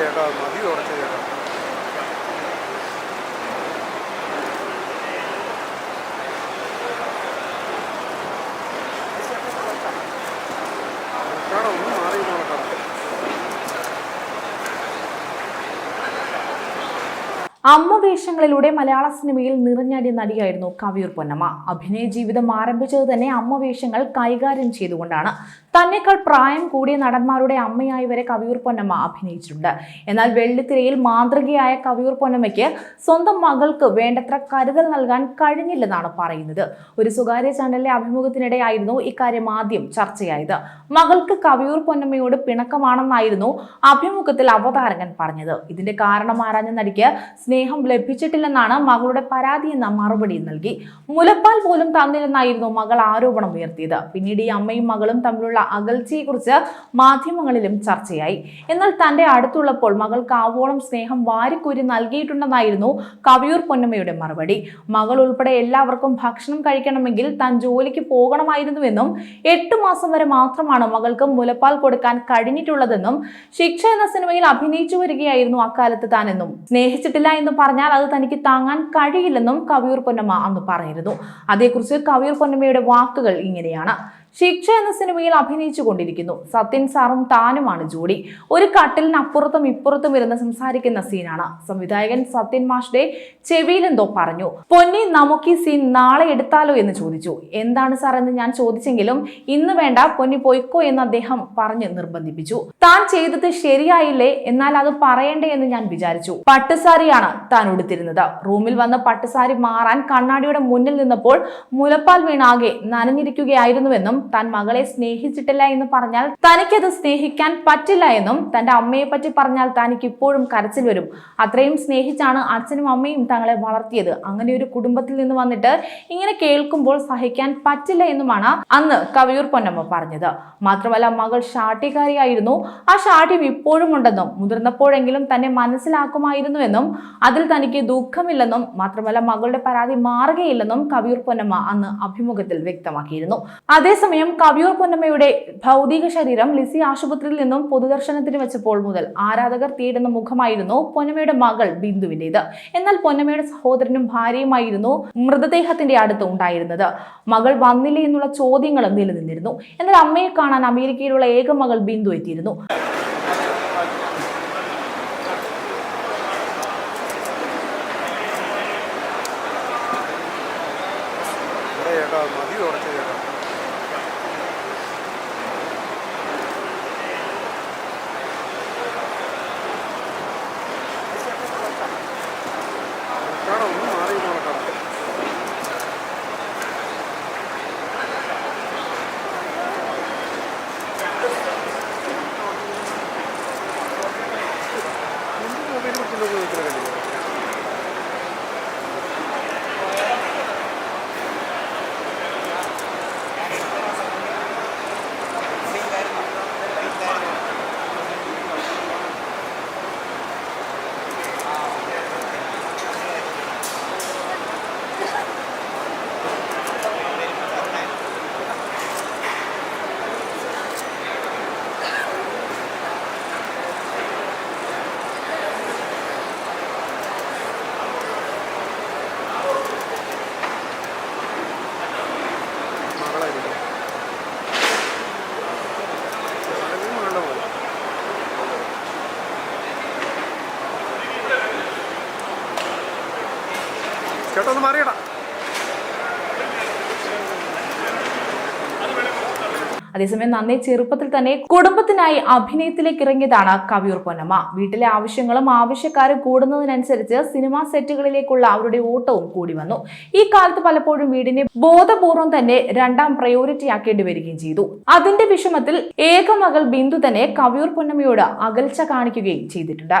ചേട്ടാ മതി കുറച്ച് ചേട്ടാ അമ്മ വേഷങ്ങളിലൂടെ മലയാള സിനിമയിൽ നിറഞ്ഞാടിയ നടിയായിരുന്നു കവിയൂർ പൊന്നമ്മ. അഭിനയ ജീവിതം ആരംഭിച്ചത് തന്നെ അമ്മ വേഷങ്ങൾ കൈകാര്യം ചെയ്തുകൊണ്ടാണ്. തന്നെക്കാൾ പ്രായം കൂടിയ നടന്മാരുടെ അമ്മയായി വരെ കവിയൂർ പൊന്നമ്മ അഭിനയിച്ചിട്ടുണ്ട്. എന്നാൽ വെള്ളിത്തിരയിൽ മാതൃകയായ കവിയൂർ പൊന്നമ്മയ്ക്ക് സ്വന്തം മകൾക്ക് വേണ്ടത്ര കരുതൽ നൽകാൻ കഴിഞ്ഞില്ലെന്നാണ് പറയുന്നത്. ഒരു സ്വകാര്യ ചാനലിലെ അഭിമുഖത്തിനിടെയായിരുന്നു ഇക്കാര്യം ആദ്യം ചർച്ചയായത്. മകൾക്ക് കവിയൂർ പൊന്നമ്മയോട് പിണക്കമാണെന്നായിരുന്നു അഭിമുഖത്തിൽ അവതാരകൻ പറഞ്ഞത്. ഇതിന്റെ കാരണം ആരാഞ്ഞ നടിക്ക് സ്നേഹം ലഭിച്ചിട്ടില്ലെന്നാണ് മകളുടെ പരാതി എന്ന മറുപടി നൽകി. മുലപ്പാൽ പോലും തന്നില്ലെന്നായിരുന്നു മകൾ ആരോപണം ഉയർത്തിയത്. പിന്നീട് ഈ അമ്മയും മകളും തമ്മിലുള്ള അകൽച്ചയെക്കുറിച്ച് മാധ്യമങ്ങളിലും ചർച്ചയായി. എന്നാൽ തന്റെ അടുത്തുള്ളപ്പോൾ മകൾക്ക് ആവോളം സ്നേഹം വാരിക്കൂരി നൽകിയിട്ടുണ്ടെന്നായിരുന്നു കവിയൂർ പൊന്നമ്മയുടെ മറുപടി. മകൾ ഉൾപ്പെടെ എല്ലാവർക്കും ഭക്ഷണം കഴിക്കണമെങ്കിൽ താൻ ജോലിക്ക് പോകണമായിരുന്നുവെന്നും എട്ട് മാസം വരെ മാത്രമാണ് മകൾക്ക് മുലപ്പാൽ കൊടുക്കാൻ കഴിഞ്ഞിട്ടുള്ളതെന്നും ശിക്ഷ എന്ന സിനിമയിൽ അഭിനയിച്ചു വരികയായിരുന്നു അക്കാലത്ത് താനെന്നും. സ്നേഹിച്ചിട്ടില്ല എന്ന് പറഞ്ഞാൽ അത് തനിക്ക് താങ്ങാൻ കഴിയില്ലെന്നും കവിയൂർ പൊന്നമ്മ അന്ന് പറഞ്ഞിരുന്നു അതേക്കുറിച്ച് കവിയൂർ പൊന്നമ്മയുടെ വാക്കുകൾ ഇങ്ങനെയാണ്. ശിക്ഷ എന്ന സിനിമയിൽ അഭിനയിച്ചു കൊണ്ടിരിക്കുന്നു. സത്യൻ സാറും താനുമാണ് ജോഡി. ഒരു കട്ടിലിന് അപ്പുറത്തും ഇപ്പുറത്തും ഇരുന്ന് സംസാരിക്കുന്ന സീനാണ്. സംവിധായകൻ സത്യൻ മാഷ്ടെ ചെവിയിൽ എന്തോ പറഞ്ഞു. പൊന്നി നമുക്ക് ഈ സീൻ നാളെ എടുത്താലോ എന്ന് ചോദിച്ചു. എന്താണ് സാർ എന്ന് ഞാൻ ചോദിച്ചെങ്കിലും ഇന്ന് വേണ്ട. പൊന്നി പോയിക്കോ എന്ന് അദ്ദേഹം പറഞ്ഞ് നിർബന്ധിപ്പിച്ചു. താൻ ചെയ്തത് ശരിയായില്ലേ? എന്നാൽ അത് പറയണ്ടേ എന്ന് ഞാൻ വിചാരിച്ചു. പട്ടുസാരിയാണ് താൻ ഉടുത്തിരുന്നത്. റൂമിൽ വന്ന പട്ടുസാരി മാറാൻ കണ്ണാടിയുടെ മുന്നിൽ നിന്നപ്പോൾ മുലപ്പാൽ വീണാകെ നനഞ്ഞിരിക്കുകയായിരുന്നുവെന്നും താൻ മകളെ സ്നേഹിച്ചിട്ടില്ല എന്ന് പറഞ്ഞാൽ തനിക്കത് സ്നേഹിക്കാൻ പറ്റില്ല എന്നും തന്റെ അമ്മയെ പറ്റി പറഞ്ഞാൽ തനിക്ക് ഇപ്പോഴും കരച്ചിൽ വരും. അത്രയും സ്നേഹിച്ചാണ് അച്ഛനും അമ്മയും തങ്ങളെ വളർത്തിയത്. അങ്ങനെ ഒരു കുടുംബത്തിൽ നിന്ന് വന്നിട്ട് ഇങ്ങനെ കേൾക്കുമ്പോൾ സഹിക്കാൻ പറ്റില്ല എന്നുമാണ് അന്ന് കവിയൂർ പൊന്നമ്മ പറഞ്ഞത്. മാത്രമല്ല മകൾ ഷാട്ടിക്കാരിയായിരുന്നു ആ ഷാഠ്യം ഇപ്പോഴും ഉണ്ടെന്നും മുതിർന്നപ്പോഴെങ്കിലും തന്നെ മനസ്സിലാക്കുമായിരുന്നുവെന്നും അതിൽ തനിക്ക് ദുഃഖമില്ലെന്നും മാത്രമല്ല മകളുടെ പരാതി മാറുകയില്ലെന്നും കവിയൂർ പൊന്നമ്മ അന്ന് അഭിമുഖത്തിൽ വ്യക്തമാക്കിയിരുന്നു. അതേസമയം കവിയൂർ പൊന്നമ്മയുടെ ഭൗതിക ശരീരം ലിസി ആശുപത്രിയിൽ നിന്നും പൊതുദർശനത്തിന് വെച്ചപ്പോൾ മുതൽ ആരാധകർ തേടുന്ന മുഖമായിരുന്നു പൊന്നമ്മയുടെ മകൾ ബിന്ദുവിന്റെത്. എന്നാൽ പൊന്നമ്മയുടെ സഹോദരനും ഭാര്യയുമായിരുന്നു മൃതദേഹത്തിന്റെ അടുത്ത് ഉണ്ടായിരുന്നത്. മകൾ വന്നില്ലേ എന്നുള്ള ചോദ്യങ്ങളും നിലനിന്നിരുന്നു. എന്നാൽ അമ്മയെ കാണാൻ അമേരിക്കയിലുള്ള ഏക മകൾ ബിന്ദു എത്തിയിരുന്നു. മതി ചേട്ടാ ചേട്ടാ ഒന്ന് മാറിയടാ. അതേസമയം നന്നേ ചെറുപ്പത്തിൽ തന്നെ കുടുംബത്തിനായി അഭിനയത്തിലേക്ക് ഇറങ്ങിയതാണ് കവിയൂർ പൊന്നമ്മ. വീട്ടിലെ ആവശ്യങ്ങളും ആവശ്യക്കാരും കൂടുന്നതിനനുസരിച്ച് സിനിമാ സെറ്റുകളിലേക്കുള്ള അവരുടെ ഓട്ടവും കൂടി വന്നു. ഈ കാലത്ത് പലപ്പോഴും വീടിനെ ബോധപൂർവം തന്നെ രണ്ടാം പ്രയോറിറ്റി ആക്കേണ്ടി വരികയും ചെയ്തു. അതിന്റെ വിഷമത്തിൽ ഏക മകൾ ബിന്ദു തന്നെ കവിയൂർ പൊന്നമ്മയോട് അകൽച്ച കാണിക്കുകയും ചെയ്തിട്ടുണ്ട്.